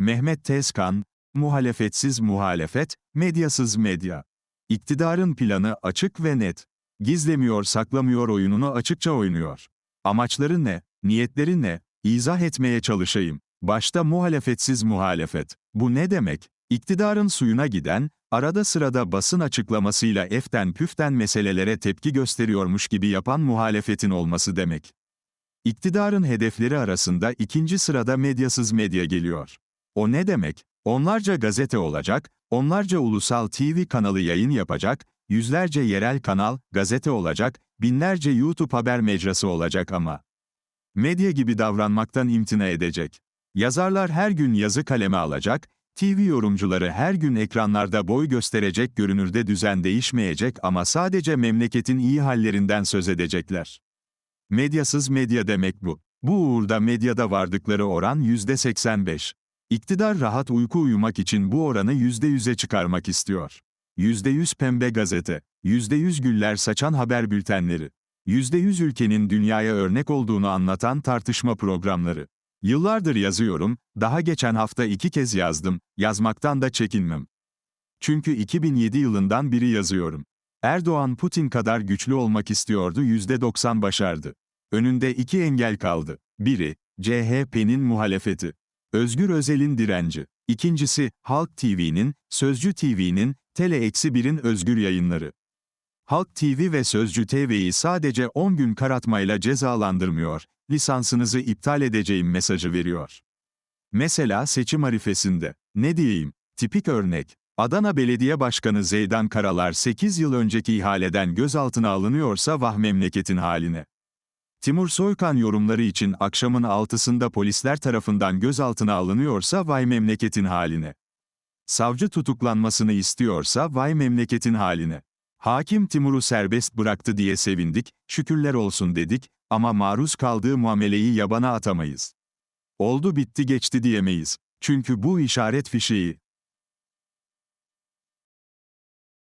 Mehmet Tezkan, muhalefetsiz muhalefet, medyasız medya. İktidarın planı açık ve net. Gizlemiyor saklamıyor oyununu açıkça oynuyor. Amaçları ne, niyetleri ne, izah etmeye çalışayım. Başta muhalefetsiz muhalefet. Bu ne demek? İktidarın suyuna giden, arada sırada basın açıklamasıyla eften püften meselelere tepki gösteriyormuş gibi yapan muhalefetin olması demek. İktidarın hedefleri arasında ikinci sırada medyasız medya geliyor. O ne demek? Onlarca gazete olacak, onlarca ulusal TV kanalı yayın yapacak, yüzlerce yerel kanal, gazete olacak, binlerce YouTube haber mecrası olacak ama. Medya gibi davranmaktan imtina edecek. Yazarlar her gün yazı kaleme alacak, TV yorumcuları her gün ekranlarda boy gösterecek görünürde düzen değişmeyecek ama sadece memleketin iyi hallerinden söz edecekler. Medyasız medya demek bu. Bu uğurda medyada vardıkları oran %85. İktidar rahat uyku uyumak için bu oranı %100'e çıkarmak istiyor. %100 pembe gazete, %100 güller saçan haber bültenleri, %100 ülkenin dünyaya örnek olduğunu anlatan tartışma programları. Yıllardır yazıyorum, daha geçen hafta iki kez yazdım, yazmaktan da çekinmem. Çünkü 2007 yılından biri yazıyorum. Erdoğan Putin kadar güçlü olmak istiyordu %90 başardı. Önünde iki engel kaldı. Biri, CHP'nin muhalefeti. Özgür Özel'in direnci. İkincisi, Halk TV'nin, Sözcü TV'nin, Tele-1'in özgür yayınları. Halk TV ve Sözcü TV'yi sadece 10 gün karatmayla cezalandırmıyor, lisansınızı iptal edeceğim mesajı veriyor. Mesela seçim arifesinde, ne diyeyim, tipik örnek, Adana Belediye Başkanı Zeydan Karalar 8 yıl önceki ihaleden gözaltına alınıyorsa vah memleketin haline. Timur Soykan yorumları için akşamın altısında polisler tarafından gözaltına alınıyorsa vay memleketin haline. Savcı tutuklanmasını istiyorsa vay memleketin haline. Hakim Timur'u serbest bıraktı diye sevindik, şükürler olsun dedik ama maruz kaldığı muameleyi yabana atamayız. Oldu bitti geçti diyemeyiz. Çünkü bu işaret fişeği,